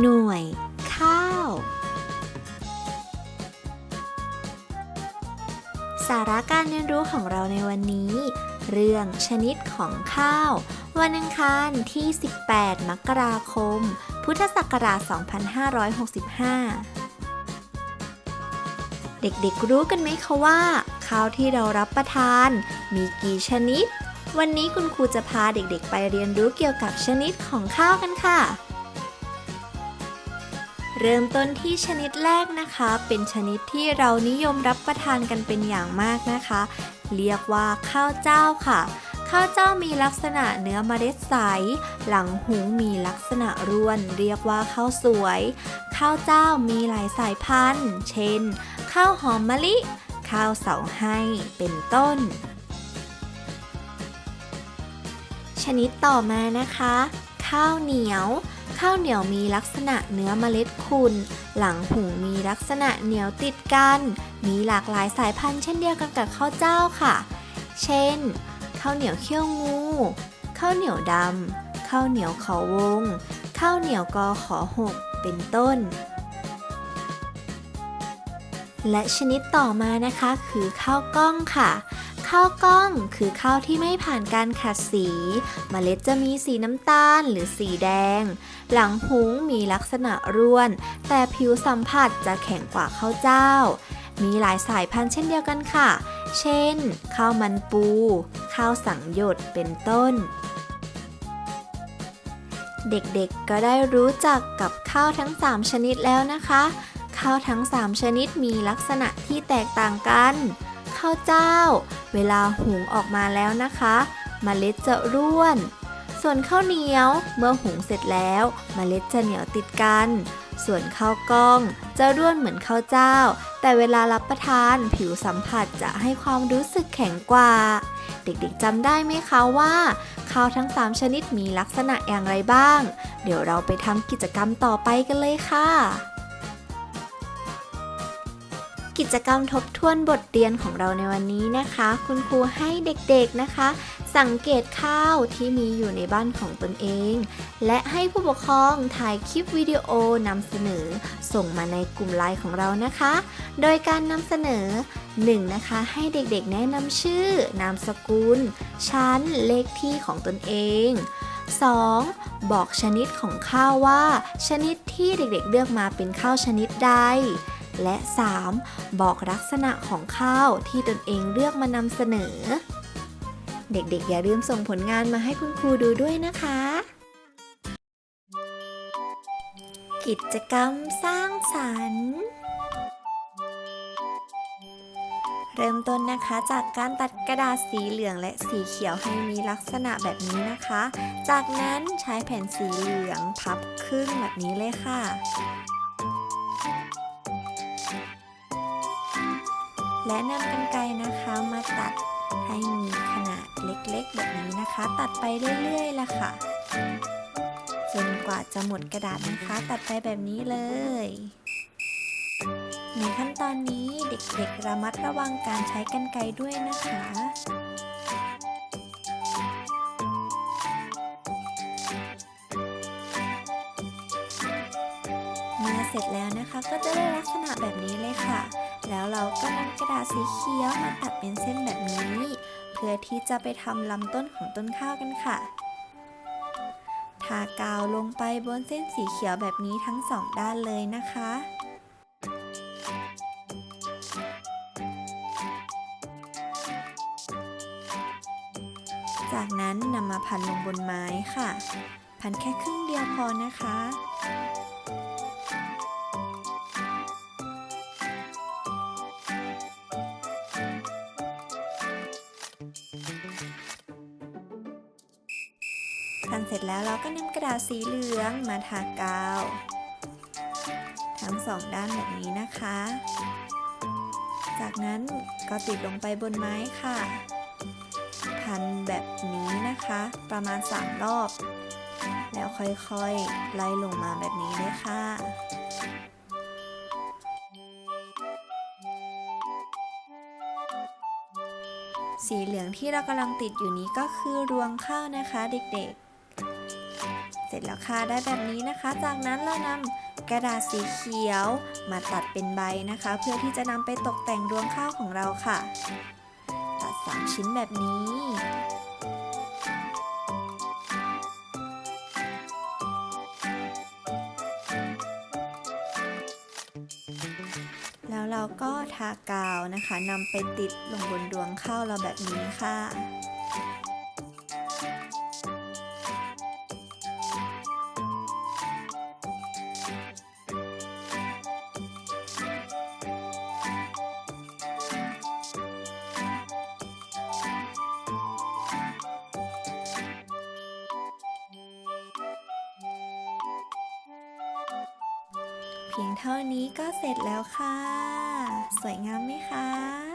หน่วย ข้าว สาระการเรียนรู้ของเราในวันนี้ เรื่องชนิดของข้าว วันอังคารที่ 18 มกราคม พุทธศักราช 2565เด็กๆ รู้กันไหมคะว่า ข้าวที่เรารับประทาน มีกี่ชนิด วันนี้คุณครูจะพาเด็กๆ ไปเรียนรู้เกี่ยวกับชนิดของข้าวกันค่ะ เริ่มต้นที่ชนิดแรกนะคะ เป็นชนิดที่เรานิยมรับประทานกันเป็นอย่างมากนะคะ เรียกว่าข้าวเจ้าค่ะ ข้าวเจ้ามีลักษณะเนื้อเมล็ดใส หลังหุงมีลักษณะร่วน เรียกว่าข้าวสวย ข้าวเจ้ามีหลายสายพันธุ์ เช่น ข้าวหอมมะลิ ข้าวเสาให้ เป็นต้น ชนิดต่อมานะคะ ข้าวเหนียว ข้าวเหนียวมีลักษณะเนื้อเมล็ดขุ่นหลังหุงมีลักษณะเหนียวติดกัน มีหลากหลายสายพันธุ์เช่นเดียวกันกับข้าวเจ้าค่ะ เช่น ข้าวเหนียวเขี้ยวงู ข้าวเหนียวดำ ข้าวเหนียวเขาวง ข้าวเหนียวกอขอหก เป็นต้น และชนิดต่อมานะคะคือข้าวกล้องค่ะ ข้าวกล้อง คือข้าวที่ไม่ผ่านการขัดสีเมล็ดจะมีสีน้ำตาลหรือสีแดง หลังหุงมีลักษณะร่วน แต่ผิวสัมผัสจะแข็งกว่าข้าวเจ้า มีหลายสายพันธุ์เช่นเดียวกันค่ะ เช่น ข้าวมันปู ข้าวสังหยดเป็นต้นเด็กๆ ก็ได้รู้จักกับข้าวทั้ง 3 ชนิดแล้วนะคะ ข้าวทั้ง 3 ชนิดมีลักษณะที่แตกต่างกัน ข้าวเจ้า เวลาหุงออกมาแล้วนะคะมเมล็ดจะร่วน ส่วนข้าวเหนียวเมื่อหุงเสร็จแล้วมเมล็ดจะเหนียวติดกัน ส่วนข้าวกล้องจะร่วนเหมือนข้าวเจ้า แต่เวลารับประทานผิวสัมผัสจะให้ความรู้สึกแข็งกว่า เด็กๆจำได้ไหมคะว่าข้าวทั้ง 3 ชนิดมีลักษณะอย่างไรบ้าง เดี๋ยวเราไปทำกิจกรรมต่อไปกันเลยค่ะ กิจกรรมทบทวนบทเรียนของเราในวันนี้นะคะ คุณครูให้เด็กๆนะคะ สังเกตข้าวที่มีอยู่ในบ้านของตนเอง และให้ผู้ปกครองถ่ายคลิปวิดีโอนำเสนอ ส่งมาในกลุ่มไลน์ของเรานะคะ โดยการนำเสนอ 1. นะคะ ให้เด็กๆ แนะนำชื่อ นามสกุล ชั้น เลขที่ของตนเอง 2. บอกชนิดของข้าวว่า ชนิดที่เด็กๆ เลือกมาเป็นข้าวชนิดใด และ 3. บอกลักษณะของข้าวที่ตนเองเลือกมานำเสนอ เด็กๆ อย่าลืมส่งผลงานมาให้คุณครูดูด้วยนะคะ กิจกรรมสร้างสรรค์เริ่มต้นนะคะจากการตัดกระดาษสีเหลืองและสีเขียวให้มีลักษณะแบบนี้นะคะ จากนั้นใช้แผ่นสีเหลืองพับครึ่งแบบนี้เลยค่ะ และนำกรรไกรนะคะมาตัดให้มีขนาดเล็กๆ แบบนี้นะคะ ตัดไปเรื่อยๆละค่ะจนกว่าจะหมดกระดาษนะคะ ตัดไปแบบนี้เลยในขั้นตอนนี้เด็กๆระมัดระวังการใช้กรรไกรด้วยนะคะ เมื่อเสร็จแล้วนะคะก็จะได้ลักษณะแบบนี้เลยค่ะ แล้วเราก็นำกระดาษสีเขียวมาตัดเป็นเส้นแบบนี้ เพื่อที่จะไปทำลำต้นของต้นข้าวกันค่ะ ทากาวลงไปบนเส้นสีเขียวแบบนี้ทั้งสองด้านเลยนะคะจากนั้นนำมาพันลงบนไม้ค่ะ พันแค่ครึ่งเดียวพอนะคะ พันเสร็จแล้วเราก็นำกระดาษสีเหลืองมาทากาว ทั้งสองด้านแบบนี้นะคะ จากนั้นก็ติดลงไปบนไม้ค่ะ พันแบบนี้นะคะ ประมาณ 3 รอบ แล้วค่อยๆ ไล่ลงมาแบบนี้เลยค่ะสีเหลืองที่เรากำลังติดอยู่นี้ก็คือรวงข้าวนะคะเด็กๆ ร็จแล้วค่ะได้แบบนี้นะคะ จากนั้นเรานำกระดาษสีเขียวมาตัดเป็นใบนะคะ เพื่อที่จะนำไปตกแต่งรวงข้าวของเราค่ะ ตัด 3 ชิ้นแบบนี้แล้วเราก็ทากาวนะคะนำไปติดลงบนดวงข้าวเราแบบนี้ค่ะ พียงเท่านี้ก็เสร็จแล้วค่ะ สวยงามไหมคะ